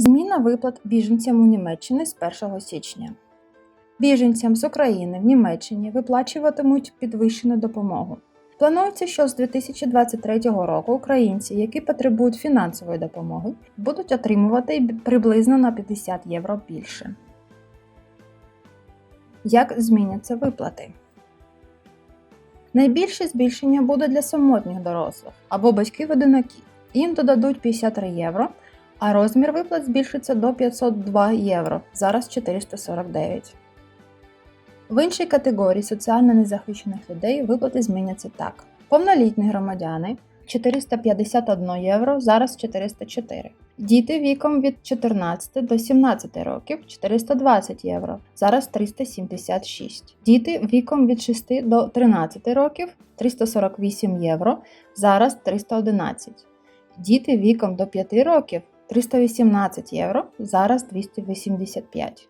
Зміна виплат біженцям у Німеччині з 1 січня. Біженцям з України в Німеччині виплачуватимуть підвищену допомогу. Планується, що з 2023 року українці, які потребують фінансової допомоги, будуть отримувати приблизно на 50 євро більше. Як зміняться виплати? Найбільше збільшення буде для самотніх дорослих або батьків одинаків. Їм додадуть 53 євро, а розмір виплат збільшиться до 502 євро, зараз 449. В іншій категорії соціально незахищених людей виплати зміняться так: повнолітні громадяни 451 євро, зараз 404. Діти віком від 14 до 17 років 420 євро, зараз 376. Діти віком від 6 до 13 років 348 євро, зараз 311. Діти віком до 5 років 318 євро, зараз 285.